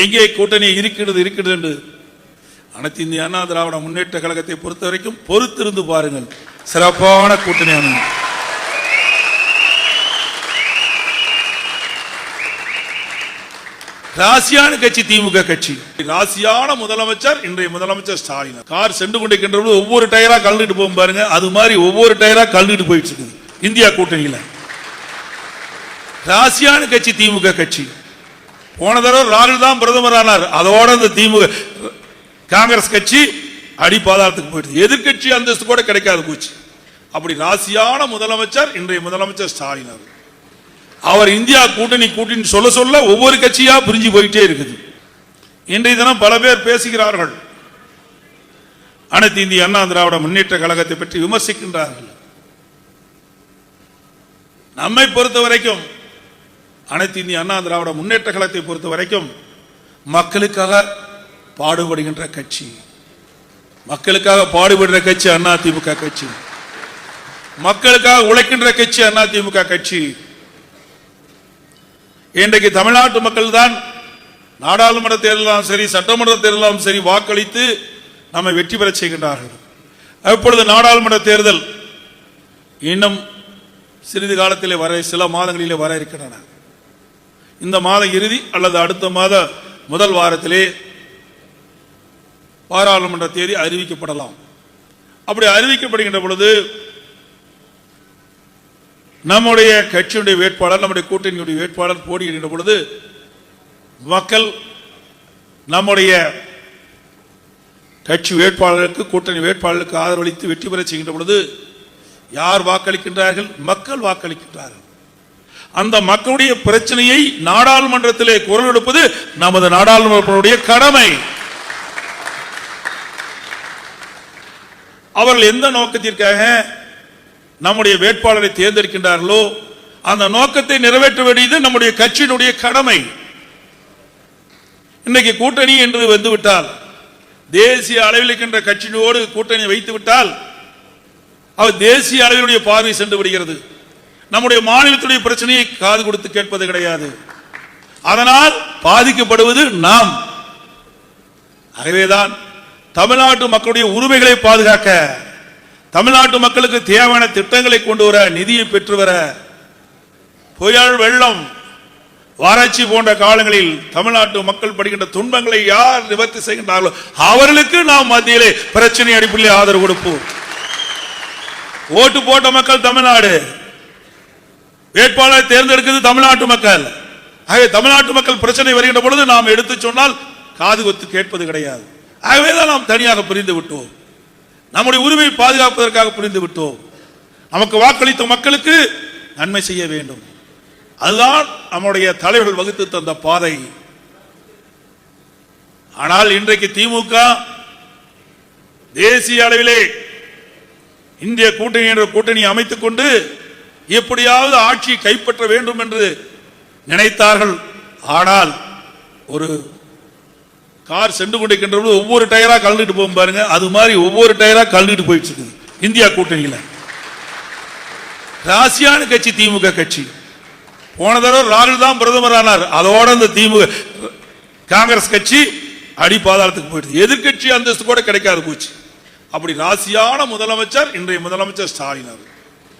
எங்கே கூட்டணி இருக்கிறது இருக்கிறது என்று அனைத்து இந்திய அண்ணா திராவிட முன்னேற்ற கழகத்தை பொறுத்த வரைக்கும் பொறுத்திருந்து பாருங்கள். சிறப்பான கூட்டணி அமையும் ராசியான கட்சி திமுக கட்சி. ராசியான முதலமைச்சர் இன்றைய முதலமைச்சர் ஸ்டாலின். கார் சென்று கொண்டிருக்கின்ற பொழுது ஒவ்வொரு டயரா கலந்துட்டு போகும் பாருங்க. அது மாதிரி ஒவ்வொரு டயரா கலந்துட்டு போயிட்டு இருக்குது. இந்தியா கூட்டணியில. ராசியான கட்சி திமுக கட்சி. போன தடவை ராகுல் தான் பிரதமர் ஆனார். அதோட இந்த திமுக காங்கிரஸ் கட்சி அடிப்பாதாரத்துக்கு போயிடுது. எதிர்க்கட்சி அந்தஸ்து கூட கிடைக்காது போச்சு. அப்படி ராசியான முதலமைச்சர் இன்றைய முதலமைச்சர் ஸ்டாலின் அவர் அவர் இந்தியா கூட்டணி கூட்டணி சொல்ல சொல்ல ஒவ்வொரு கட்சியா பிரிஞ்சு போயிட்டே இருக்குது. இன்றைய தினம் பல பேர் பேசுகிறார்கள். அனைத்து இந்திய அண்ணா திராவிட முன்னேற்ற கழகத்தை பற்றி விமர்சிக்கின்றார்கள். நம்மை பொறுத்த வரைக்கும் அனைத்து இந்திய அண்ணா திராவிட முன்னேற்ற கழகத்தை பொறுத்த வரைக்கும் மக்களுக்காக பாடுபடுகின்ற கட்சி. மக்களுக்காக பாடுபடுற கட்சி அண்ணா திமுக கட்சி. மக்களுக்காக உழைக்கின்ற கட்சி அண்ணா திமுக கட்சி. இன்றைக்கு தமிழ்நாட்டு மக்கள் தான் நாடாளுமன்ற தேர்தலாம் சரி சட்டமன்ற தேர்தலாம் சரி வாக்களித்து நம்மை வெற்றி பெறச் செய்கின்றார்கள். அப்பொழுது நாடாளுமன்ற தேர்தல் இன்னும் சிறிது காலத்திலே வர சில மாதங்களிலே வர இருக்கின்றன. இந்த மாத இறுதி அல்லது அடுத்த மாத முதல் வாரத்திலே பாராளுமன்ற தேதி அறிவிக்கப்படலாம். அப்படி அறிவிக்கப்படுகின்ற பொழுது நம்முடைய கட்சியுடைய வேட்பாளர் நம்முடைய கூட்டணியுடைய வேட்பாளர் போட்டியிடுகின்ற பொழுது மக்கள் நம்முடைய கட்சி வேட்பாளருக்கு கூட்டணி வேட்பாளருக்கு ஆதரவளித்து வெற்றி பெற செய்கின்ற பொழுது யார் வாக்களிக்கின்றார்கள்? மக்கள் வாக்களிக்கின்றார்கள். அந்த மக்களுடைய பிரச்சனையை நாடாளுமன்றத்திலே குரல் எடுப்பது நமது நாடாளுமன்றத்தினுடைய கடமை. அவர்கள் எந்த நோக்கத்திற்காக நம்முடைய வேட்பாளரை தேர்ந்தெடுக்கின்றார்களோ அந்த நோக்கத்தை நிறைவேற்ற வேண்டியது நம்முடைய கட்சியினுடைய கடமை. இன்னைக்கு கூட்டணி என்று வந்துவிட்டால் தேசிய அளவில் இருக்கின்ற கட்சியோடு கூட்டணி வைத்து விட்டால் அவர் தேசிய அளவிலுடைய பார்வை சென்று விடுகிறது. நம்முடைய மாநிலத்துடைய பிரச்சனையை காது கொடுத்து கேட்பது கிடையாது. அதனால் பாதிக்கப்படுவது நாம். ஆகவேதான் தமிழ்நாட்டு மக்களுடைய உரிமைகளை பாதுகாக்க தமிழ்நாட்டு மக்களுக்கு தேவையான திட்டங்களை கொண்டு வர நிதியை பெற்று வர புயல் வெள்ளம் வறட்சி போன்ற காலங்களில் தமிழ்நாட்டு மக்கள் படுகின்ற துன்பங்களை யார் நிவர்த்தி செய்கின்றார்களோ அவர்களுக்கு நாம் மத்தியிலே பிரச்சனை அடிப்படையில் ஆதரவு கொடுப்போம். ஓட்டு போட்ட மக்கள் தமிழ்நாடு வேட்பாளரை தேர்ந்தெடுக்கிறது தமிழ்நாட்டு மக்கள். ஆகவே தமிழ்நாட்டு மக்கள் பிரச்சனை வருகின்ற பொழுது நாம் எடுத்து சொன்னால் காது கொத்து கேட்பது கிடையாது. ஆகவேதான் நாம் தனியாக பிரிந்து விட்டோம். நம்முடைய உரிமையை பாதுகாப்பதற்காக புரிந்து விட்டோம். நமக்கு வாக்களித்த மக்களுக்கு நன்மை செய்ய வேண்டும். அதுதான் நம்முடைய தலைவர்கள் வகுத்து தந்த பாதை. ஆனால் இன்றைக்கு திமுக தேசிய அளவிலே இந்திய கூட்டணி என்ற கூட்டணி அமைத்துக் கொண்டு எப்படியாவது ஆட்சியை கைப்பற்ற வேண்டும் என்று நினைத்தார்கள். ஆனால் ஒரு கார் சென்று கொண்டிருக்கின்ற பொழுது ஒவ்வொரு டயரா கலந்துட்டு போகும் பாருங்க. அது மாதிரி ஒவ்வொரு டயரா கலந்துட்டு போயிட்டு இருக்குது இந்தியா கூட்டணியில. ராசியான கட்சி திமுக கட்சி. போன தடவை ராகுல் தான் பிரதமர் ஆனார். அதோட அந்த திமுக காங்கிரஸ் கட்சி அடிப்பாதாரத்துக்கு போயிடுது. எதிர்கட்சி அந்தஸ்து கூட கிடைக்காது போச்சு. அப்படி ராசியான முதலமைச்சர் இன்றைய முதலமைச்சர் ஸ்டாலின் அவர்